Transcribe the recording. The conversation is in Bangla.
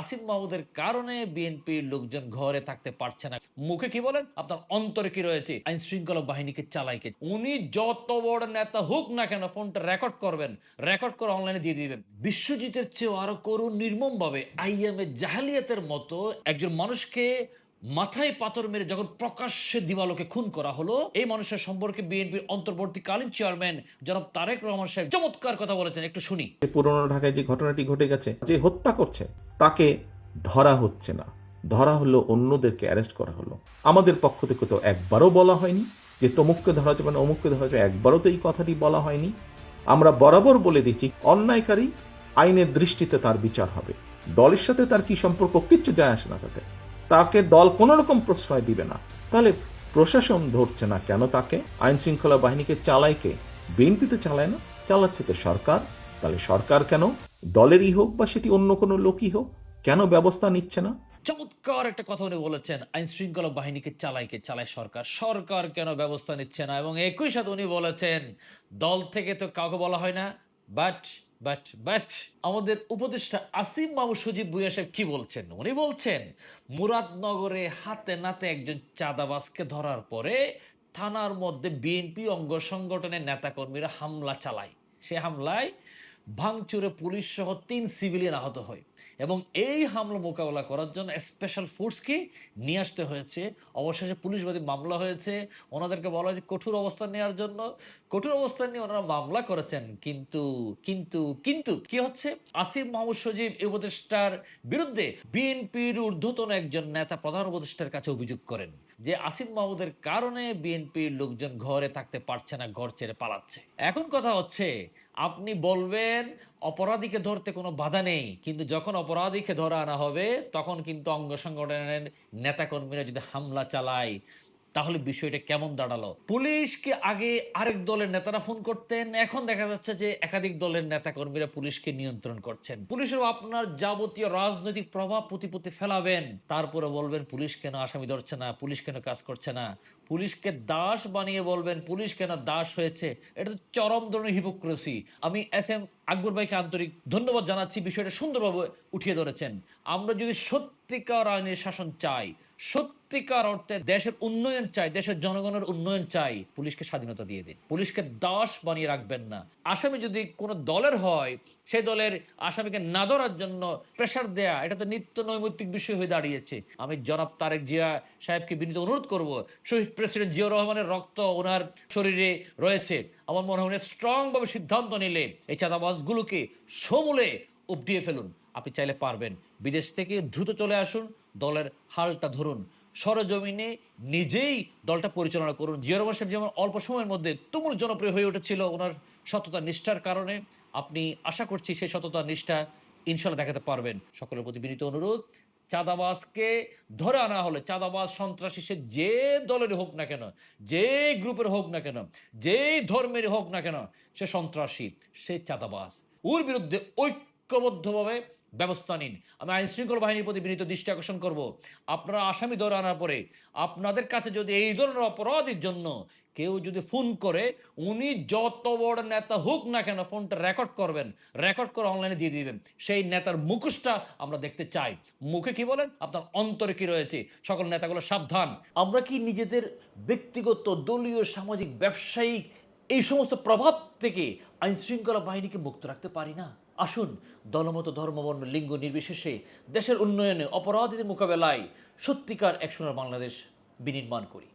আসিফ মাহমুদের কারণে বিএনপির লোকজন ঘরে থাকতে পারছে না। মুখে কি বলেন? আপনার অন্তরে কি রয়েছে? আইন শৃঙ্খলা বাহিনীকে চালাইকে উনি যত বড় নেতা হোক না কেন ফোনটা রেকর্ড করবেন। রেকর্ড করে অনলাইনে দিয়ে দিবেন। বিশ্বজিতের চেয়েও আরও করুণ নির্মম ভাবে আইএমএ জাহালিয়াতের মতো একজন মানুষকে মাথায় পাথর মেরে যখন প্রকাশ্যে দিবালোকে খুন করা হলো, এই মানুষের সম্পর্কে বিএনপির অন্তর্বর্তীকালীন চেয়ারম্যান জনাব তারেক রহমান সাহেব চমৎকার কথা বলেছেন। একটু শুনি। পুরনো ঢাকায় যে ঘটনাটি ঘটে গেছে, যে হত্যা করছে তাকে ধরা হচ্ছে না। ধরা হলো অন্যদেরকে অ্যারেস্ট করা হলো। আমাদের পক্ষ থেকে তো একবারও বলা হয়নি যে তমুককে ধরা যাবে না অমুককে ধরা যাবে একবারও তো এই কথাটি বলা হয়নি। আমরা বরাবর বলে দিচ্ছি অন্যায়কারী আইনের দৃষ্টিতে তার বিচার হবে। দলের সাথে তার কি সম্পর্ক কিচ্ছু যায় আসে না তাতে। তাকে দল কোনো রকম প্রশ্রয় দিবে না। তাহলে প্রশাসন ধরছে না কেন তাকে? আইন শৃঙ্খলা বাহিনীকে চালায় কে? বিএনপি তো চালায় না, চালাচ্ছে তো সরকার। তাহলে সরকার কেন দলেরই হোক বা সেটি অন্য কোনো লোকই হোক, কেন ব্যবস্থা নিচ্ছে না? চমৎকার একটা কথা উনি বলেছেন আইন শৃঙ্খলা বাহিনীকে চালায় কে? চালায় সরকার। সরকার কেন ব্যবস্থা নিচ্ছে না? এবং একই সাথে উনি বলেছেন, দল থেকে তো কাউকে বলা হয় না। বাট বাট বাট আমাদের উপদেষ্টা আসিম মাহমুদ সজীব ভুইয়া সাহেব কি বলছেন? উনি বলছেন, মুরাদনগরে হাতে নাতে একজন চাঁদাবাজকে ধরার পরে থানার মধ্যে বিএনপি অঙ্গ সংগঠনের নেতাকর্মীরা হামলা চালায়। সে হামলায় ভাঙচুরে পুলিশ সহ তিন সিভিলিয়ান আহত হয়। এবং এই হামলা মোকাবেলা করার জন্য স্পেশাল ফোর্সকে নিয়ে আসতে হয়েছে। অবশেষে পুলিশবাদী মামলা হয়েছে। ওনাদেরকে বলা হয়েছে কঠোর অবস্থান নেওয়ার জন্য। কঠোর অবস্থান নিয়ে ওনারা মামলা করেছেন। কিন্তু কিন্তু কিন্তু কি হচ্ছে? আসিফ মাহমুদ সজীব উপদেষ্টার বিরুদ্ধে বিএনপির ঊর্ধ্বতন একজন নেতা প্রধান উপদেষ্টার কাছে অভিযোগ করেন যে আসিফ মাহমুদের কারণে বিএনপির লোকজন ঘরে থাকতে পারছে না, ঘর ছেড়ে পালাচ্ছে। এখন কথা হচ্ছে আপনি বলবেন, অপরাধীকে ধরতে কোনো বাধা নেই। কিন্তু যখন অপরাধীকে ধরা আনা হবে, তখন কিন্তু অঙ্গ সংগঠনের নেতাকর্মীরা যদি হামলা চালায় তাহলে বিষয়টা কেমন দাঁড়াল? পুলিশকে আগে আরেক দলের নেতারা ফোন করতেন। এখন দেখা যাচ্ছে যে একাধিক দলের নেতাকর্মীরা পুলিশকে নিয়ন্ত্রণ করছেন। পুলিশের আপনার যাবতীয় রাজনৈতিক প্রভাব প্রতিপত্তি ফেলাবেন। তারপরে বলবেন, পুলিশ কেন আসামি ধরছে না? পুলিশ কেন কাজ করছে না? পুলিশকে দাস বানিয়ে বলবেন, পুলিশ কেন দাস হয়েছে? এটা তো চরম ধরনের হিপোক্রেসি আমি এস এম আকবর ভাইকে আন্তরিক ধন্যবাদ জানাচ্ছি। বিষয়টা সুন্দরভাবে উঠিয়ে ধরেছেন। আমরা যদি সত্যিকার আইনের শাসন চাই সত্যিকার অর্থে দেশের উন্নয়ন চাই, দেশের জনগণের উন্নয়ন চাই, পুলিশকে স্বাধীনতা দিয়ে দিন। পুলিশকে দাস বানিয়ে রাখবেন না। আসামি যদি কোনো দলের হয়, সেই দলের আসামিকে না ধরার জন্য প্রেশার দেয়া, এটা তো নিত্য নৈমিত্তিক বিষয় হয়ে দাঁড়িয়েছে। আমি জনাব তারেক জিয়া সাহেবকে বিনীত অনুরোধ করব, শহীদ প্রেসিডেন্ট জিয়াউর রহমানের রক্ত ওনার শরীরে রয়েছে। আমার মনে হয় স্ট্রংভাবে সিদ্ধান্ত নিলে এই চাঁদাবাজগুলোকে সমূলে উপটিয়ে ফেলুন। আপনি চাইলে পারবেন। বিদেশ থেকে দ্রুত চলে আসুন, দলের হালটা ধরুন। সরজমিনে নিজেই দলটা পরিচালনা করুন। জিয়া রহমান সাহেব যেমন অল্প সময়ের মধ্যে তুমুল জনপ্রিয় হয়ে উঠেছিল ওনার সততা, নিষ্ঠার কারণে, আপনি আশা করছি সেই সততা, নিষ্ঠা ইনশাল্লাহ দেখাতে পারবেন। সকলের প্রতি বিনীত অনুরোধ, চাঁদাবাজকে ধরে আনা হলে, চাঁদাবাজ, সন্ত্রাসী, সে যে দলের হোক না কেন, যে গ্রুপের হোক না কেন, যে ধর্মের হোক না কেন, সে সন্ত্রাসী, সে চাঁদাবাজ। ওর বিরুদ্ধে ঐক্যবদ্ধভাবে ব্যবস্থা নিন। আমি আইন শৃঙ্খলা বাহিনীর প্রতি বিনীত দৃষ্টি আকর্ষণ করব। আপনারা আসামি ধরে আনার পরে আপনাদের কাছে যদি এই ধরনের অপরাধের জন্য কেউ যদি ফোন করে, উনি যত বড় নেতা হোক না কেন ফোনটা রেকর্ড করবেন, রেকর্ড করে অনলাইনে দিয়ে দিবেন। সেই নেতার মুখোশটা আমরা দেখতে চাই। মুখে কি বলেন? আপনার অন্তরে কি রয়েছে? সকল নেতাগুলো সাবধান। আমরা কি নিজেদের ব্যক্তিগত, দলীয়, সামাজিক, ব্যবসায়িক এই সমস্ত প্রভাব থেকে আইনশৃঙ্খলা বাহিনীকে মুক্ত রাখতে পারি না? আসুন, দলমত ধর্মবর্ণ লিঙ্গ নির্বিশেষে দেশের উন্নয়নে অপরাধীদের মোকাবেলায় সত্যিকার এক সোনার বাংলাদেশ বিনির্মাণ করি।